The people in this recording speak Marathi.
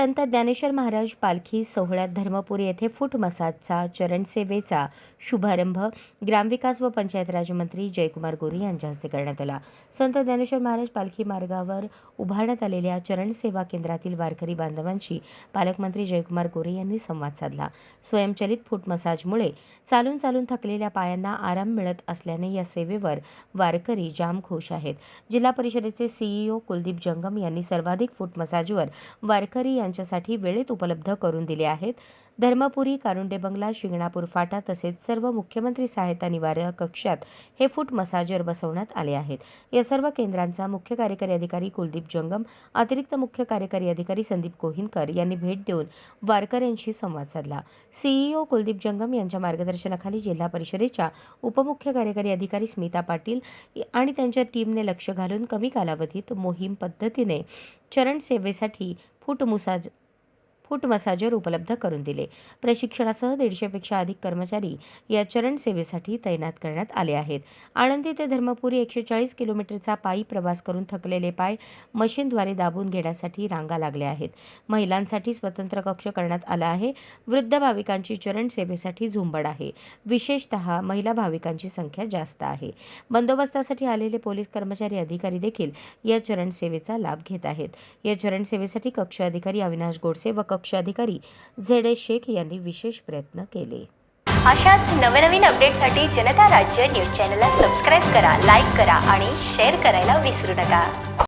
संत ज्ञानेश्वर महाराज पालखी सोहळ्यात धर्मपुरी येथे फूट मसाजचा चरणसेवेचा शुभारंभ ग्रामविकास व पंचायत राजमंत्री जयकुमार गोरे यांच्या हस्ते करण्यात आला. संत ज्ञानेश्वर महाराज पालखी मार्गावर उभारण्यात आलेल्या चरणसेवा केंद्रातील वारकरी बांधवांशी पालकमंत्री जयकुमार गोरे यांनी संवाद साधला. स्वयंचलित फूट मसाजमुळे चालून चालून थकलेल्या पायांना आराम मिळत असल्याने या सेवेवर वारकरी जाम खुश आहेत. जिल्हा परिषदेचे सीईओ कुलदीप जंगम यांनी सर्वाधिक फूट मसाजवर वारकरी त्यांच्यासाठी वेळेत उपलब्ध करून दिले आहेत. धर्मपुरी कारुंडे बंगला शिंगणापूर फाटा तसेच सर्व मुख्यमंत्री सहायता निवारक कक्षात हे फूट मसाजर बसवण्यात आले आहेत. या सर्व केंद्रांचा मुख्य कार्यकारी अधिकारी कुलदीप जंगम अतिरिक्त मुख्य कार्यकारी अधिकारी संदीप कोहिनकर यांनी भेट देऊन वारकऱ्यांशी संवाद साधला. सीईओ कुलदीप जंगम यांच्या मार्गदर्शनाखाली जिल्हा परिषदेच्या उपमुख्य कार्यकारी अधिकारी स्मिता पाटील आणि त्यांच्या टीमने लक्ष घालून कमी कालावधीत मोहीम पद्धतीने चरण सेवेसाठी फूट मुसाज फूट मसाजर उपलब्ध करून दिले. प्रशिक्षणासह दीडशेपेक्षा अधिक कर्मचारी या चरण सेवेसाठी तैनात करण्यात आले आहेत. आळंदी ते धर्मपुरी एकशे चाळीस किलोमीटरचा पायी प्रवास करून थकलेले पाय मशीनद्वारे दाबून घेण्यासाठी रांगा लागल्या आहेत. महिलांसाठी स्वतंत्र कक्ष करण्यात आला आहे. वृद्ध भाविकांची चरण सेवेसाठी झुंबड आहे. विशेषतः महिला भाविकांची संख्या जास्त आहे. बंदोबस्तासाठी आलेले पोलीस कर्मचारी अधिकारी देखील या चरण सेवेचा लाभ घेत आहेत. या चरण सेवेसाठी कक्ष अधिकारी अविनाश गोडसे व कक्ष अधिकारी झेड शेख यांनी विशेष प्रयत्न केले. अशाच नवनवीन अपडेटसाठी जनता राज्य न्यूज चॅनलला सबस्क्राईब करा लाईक करा आणि शेअर करायला विसरू नका.